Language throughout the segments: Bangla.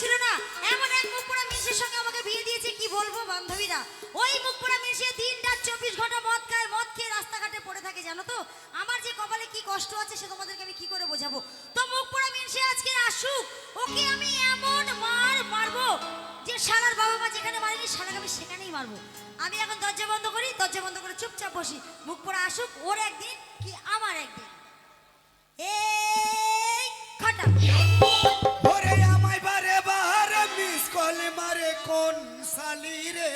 ছিল না। এমন এক মুখপোড়া মেয়ের সঙ্গে আমাকে বিয়ে দিয়েছে, কি বলব বান্ধবীরা? ওই মুখপোড়া মিশে দিন রাত চব্বিশ ঘণ্টা মদ খায়, মদ খেয়ে রাস্তাঘাটে পড়ে থাকে, জানো তো? আমার যে কপালে কি কষ্ট আছে সে তোমাদেরকে আমি কি করে বোঝাবো? তো মুখপোড়া মিশে আজকে আসুক, ওকে আমি এমন মার মারবো যে সালার বাবা মা যেখানে মারেনি, শালাকে আমি সেখানেই মারবো। আমি এখন দরজা বন্ধ করি, দরজা বন্ধ করে চুপচাপ বসি। মুখ আসুক, ওর একদিন কি আমার একদিন? এই খাটা সালি রে।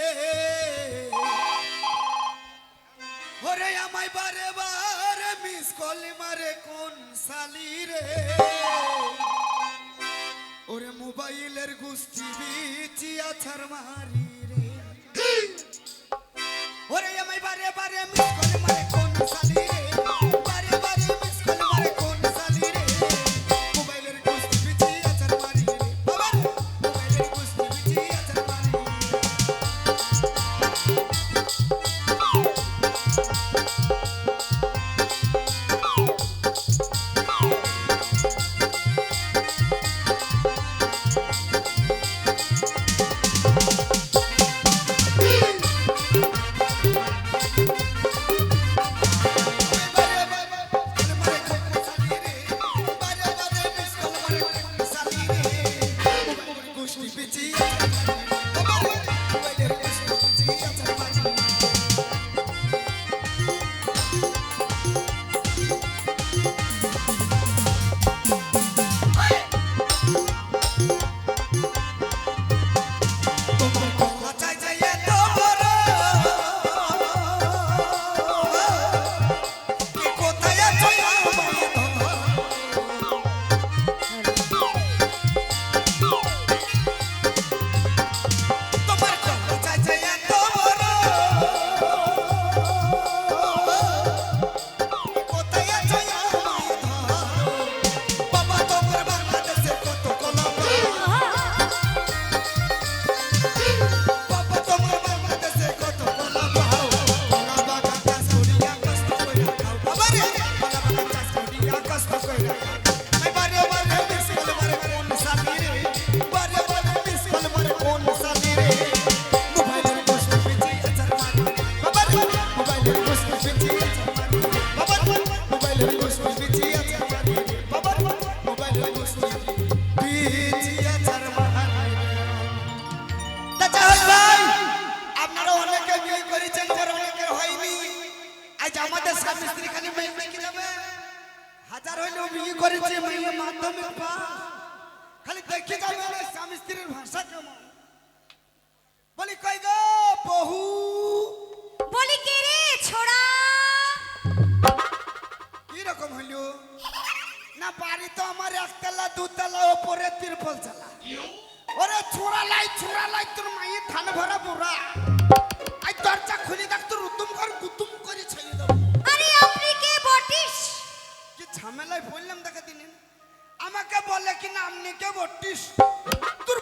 ওরে আমায় বারে বারে মিস কল মারে কোন সালি রে। ওরে মোবাইলের গুষ্টি বিচি আছার মারি রে। ওরে আমায় বারে বারে মিস কল মারে কোন সালি আপনারা অনেকে বিয়ে করেছেন আর অনেকের হয়নি। আজ আমাদের স্বামী স্ত্রী খালি মেয়ে কি যাবে? হাজার হইলেও বিয়ে করেছে মেয়ে মাধ্যমিক পাস খালি দেখে যাবে স্বামী স্ত্রীর ভাষা কেমন। বলি, কই গো, বহু? বলি তো আমার একতলা দুতলা ওপরে তিরপল চালা। ওরে ছোড়া লাই ছোড়া লাই তোর মাই ধান ভরা বুড়া। আই দরজা খুলে দেখ তোর উদ্যম কর কুতুম করে ছাইয়ে দাও আরে আপনি কে বটিস? কি ঝামেলায় বললাম দেখা দিন? আমাকে বলে কি না আপনি কে বটিস? তোর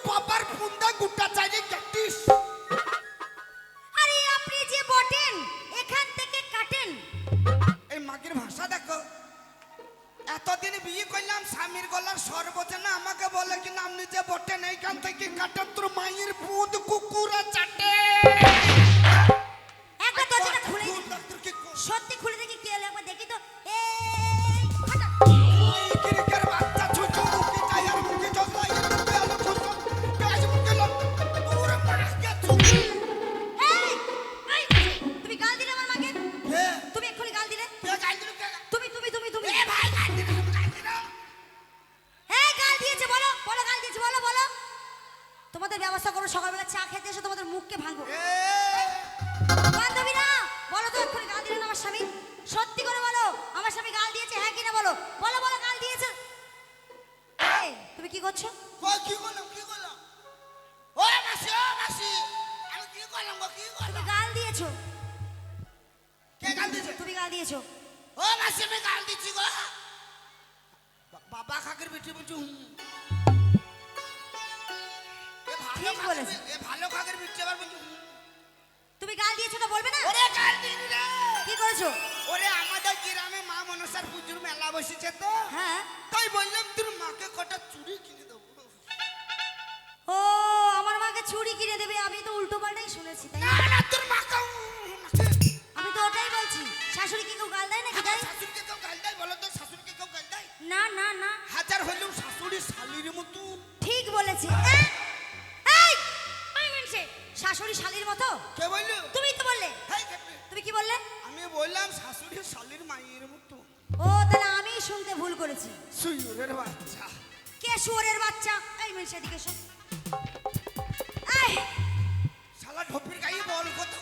মুখকে ভাঙবো বান্ধবীরা বলো তো এক্ষুনি গাল দিলেন আমার স্বামী? সত্যি করে বলো আমার স্বামী গাল দিয়েছে হ্যাঁ কিনা বলো? বলো বলো গাল দিয়েছে। তুমি কি করছ? কি করলাম কি করলাম? ও মাসি ও মাসি আমি কি করলাম গো কি করলাম? তুমি গাল দিয়েছ। কে গাল তুমি গাল দিয়েছ। ও মাসি আমি গাল গো। বাবা খাকের বেটি বলছি ঠিক বলেছে। ভালো কাকের আবার বলছি তুমি গাল দিয়েছ তো বলবে না? ওরে গাল দিই রে কি করেছ? ওরে আমাদের গ্রামে মা মনসার পুজোর মেলা বসেছে তো। হ্যাঁ। তাই বললাম তোর মাকে কটা চুড়ি কিনে দেবো। ও আমার মাকে চুড়ি কিনে দেবে আমি তো উল্টো পাল্টাই শুনেছি তাই না? না? না তোর মা বাচ্চা এই মিনসে দিকে শোন শালা ঢোপির গায়ে বল কত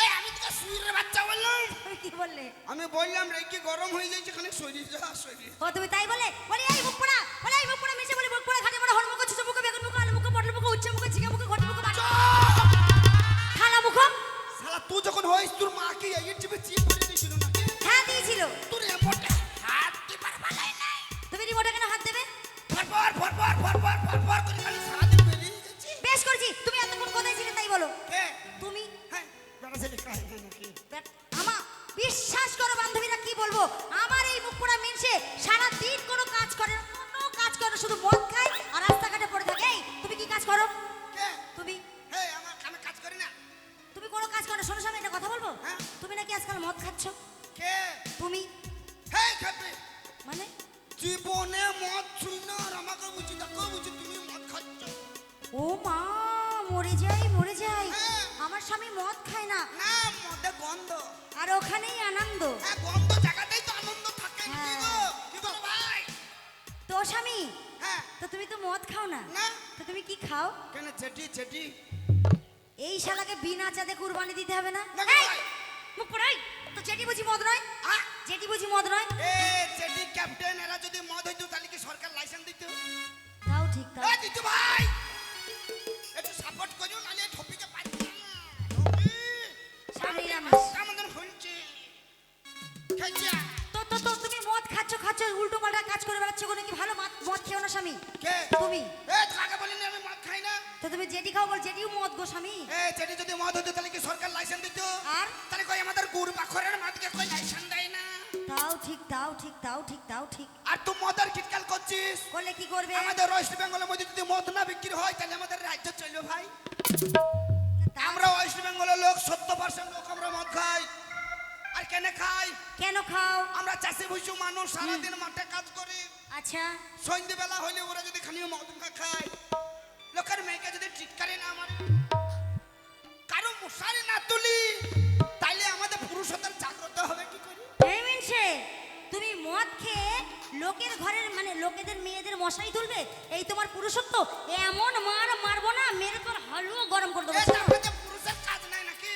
এই আমি তোকে সুইরের বাচ্চা বললাম। কি বললে? আমি বললাম রেখে গরম হয়ে যাচ্ছে খালি শরীর যা শরীর। ও তুমি তাই বলে? বলে এই মুখ পোড়া বলে এই মুখ পোড়া মিশে বলে মুখ পোড়া খাটে পোড়া হল মুখ ছোট মুখ বেগুন মুখ আলু মুখ পটল মুখ উচ্চ মুখ ঝিঙে মুখ ঘটি মুখ খালা মুখ। শালা তুই যখন হইস তোর মাকে এই টিপে কাজ করো কে? তুমি আমি কাজ করি না। তুমি কোনো কাজ করো না। শোনো সামনে একটা কথা বলব? হ্যাঁ। তুমি নাকি আজকাল মদ খাচ্ছ? কে? তুমি। মানে? জীবনে মদ ছুই না আর আমাকে বুঝি দেখো বুঝি তুমি মদ খাচ্ছ? ও মা মরে যাই মরে যাই। হ্যাঁ। আমার স্বামী মদ খায় না। না মদে গন্ধ। আর ওখানেই আনন্দ। হ্যাঁ গন্ধ জায়গাতেই তো আনন্দ থাকে কি হ্যাঁ। ভাই? তো স্বামী হ্যাঁ। তো তুমি তো মদ খাও না? না। তুমি কি খাও? কেন চেটি চেটি? এই শালাকে বিনা চাঁদে কুরবানি দিতে হবে না? এই, মুখ পড়াই তো চেটি বুঝি মদ নয়? চেটি বুঝি মদ নয়? এ চেটি ক্যাপ্টেন এরা যদি মদ হইতো তাহলে কি সরকার লাইসেন্স দিত? তাও ঠিক তাও এ দিত ভাই! একটু সাপোর্ট করিও নালে ঠপিকে পাচ্ছি স্বামী রামেশ। আমাদের হইছে। খেজা তো তো তো তুমি মদ খাচ্ছ খাচ্ছ উল্টো পাল্টা কাজ করে বেড়াচ্ছ কোনো কি ভালো মদ খেও না স্বামী? কে? তুমি? কাকে বলিনি আমি মদ খাই না। তো তুমি যেটি খাও বল যেটিও মদ গো স্বামী। এ চেটি যদি মদ হইতো তাহলে কি সরকার লাইসেন্স দিত? আর? তাহলে কই আমাদের গুড় পাখরের মদকে কই লাইসেন্স দেয় না? তাও ঠিক তাও ঠিক তাও ঠিক তাও ঠিক। আর তুই মদের কিটকাল করছিস? করলে কি করবে? আমাদের ওয়েস্ট বেঙ্গলের মধ্যে যদি মদ না বিক্রি হয় তাহলে আমাদের রাজ্য চলবে ভাই। আমরা ওয়েস্ট বেঙ্গলের লোক সত্তর পার্সেন্ট লোক আমরা মদ খাই। আর কেন খাই? কেন খাও? আমরা চাষি ভুষু মানুষ সারাদিন মাঠে কাজ করি। আচ্ছা। সন্ধ্যেবেলা হইলে ওরা যদি খালি মদ খায় লোকের মেয়েকে যদি চিৎকারে না মারে কারও মশারি না তুলি তাইলে আমাদের পুরুষদের জাগ্রত হবে কি করি? এই মিনসে তুমি মদ খেয়ে লোকের ঘরের মানে লোকেদের মেয়েদের মশাই তুলবে? এই তোমার পুরুষত্ব? এমন মার মারবো না মেরে তোর হালুয়া গরম করে দেবো। পুরুষের কাজ নাই নাকি?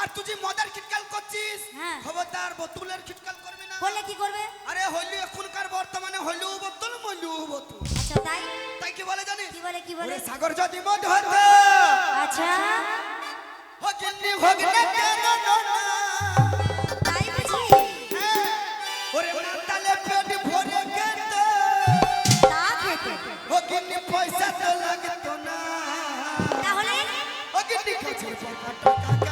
আর তুই যে মদের খিটকাল করছিস হ্যাঁ। খবরদার বোতলের খিটকাল করবি না? করলে কি করবে? আরে হইলু এখনকার বর্তমানে হইলু বোতল মইলু বোতল আচ্ছা তাই? তাই কি বলে জানিস? কি বলে কি বলে? সাগর যদি মদ হতো। আচ্ছা। হগিনি ভগনে কেন না তাই বুঝি ওরে মাতালে পেট ভরে খেত তা খেতে। হগিনি পয়সা তো লাগতো না। তাহলে? হগিনি কাছে টাকা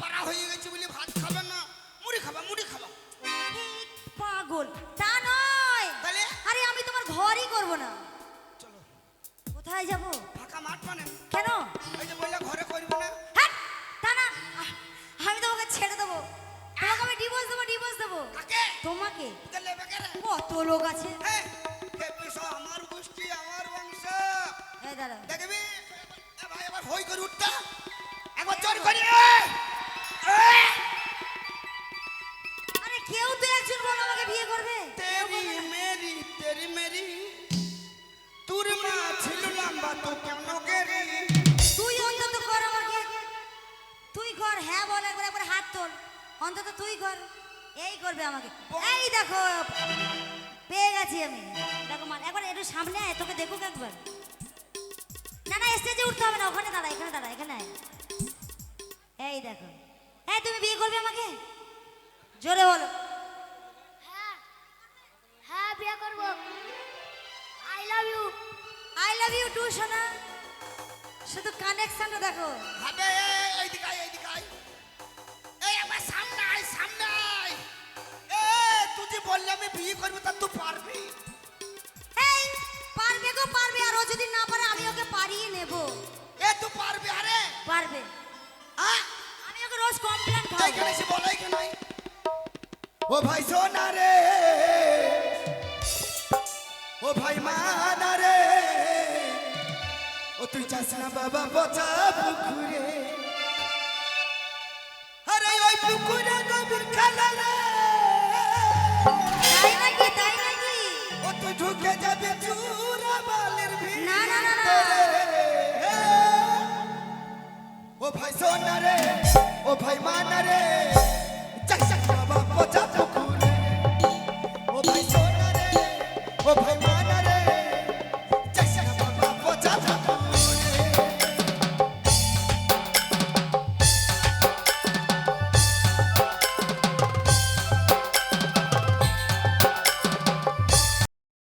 পাড়া হয়ে গেছে বলে ভাত খাবে না। মুড়ি খাবা মুড়ি খাবা। এই পাগল তা নয়। তাহলে? আরে আমি তোমার ঘরই করব না। চলো। কোথায় যাব? ফাঁকা মাঠ মানে? কেন? ওই যে বললে ঘরে করব না। হ্যাট! তা না। আমি তোমাকে ছেড়ে দেবো। তোমাকে আমি ডিভোর্স দেবো ডিভোর্স দেবো। কাকে? তোমাকে? কত লোক আছে। হ্যাঁ আমার গোষ্ঠী আমার বংশ। এই দেখবি? ভাই এবার হই করে উঠতা। একবার জোর করি তো কেমন গেরি তুই অন্তত কর আমাকে। তুই কর হ্যাঁ বল একবার একবার হাত তোল। অন্তত তুই কর এই করবে আমাকে। এই দেখো পেয়ে গেছি আমি। দেখো মান একবার একটু সামনে আয় তোকে দেখুক একবার। না না স্টেজে উঠতে হবে না ওখানে দাঁড়া এখানে দাঁড়া এখানে আয়। এই দেখো। এই তুমি বিয়ে করবে আমাকে? জোরে বলো। হ্যাঁ হ্যাঁ বিয়ে করব। I love you I love you too সোনা। শুধু কানেকশনটা দেখো। হবে এইদিকে আয় এইদিকে আয়। এই একবার সামনে আয় সামনে আয়। এ তুই যে বললি আমি বিয়ে করব তা তুই পারবি? এই পারবে গো পারবে। আর ও যদি না পারে আমি ওকে পারিয়ে নেব। এ তুই পারবি আরে? পারবে। হ্যাঁ আমি ওকে রোজ কমপ্লেন এইখানে খাব এসে বলাই কেন ও ভাই সোনা রে। যাস না বাবা পচা পুকুরে। আরে ওই পুকুরে গভীর খালা রে তাই নাকি তাই নাকি? ও তুই ঢুকে যাবে চুরা বালের ভিড় না না না। ও ভাই সোনা রে ও ভাই মানা রে।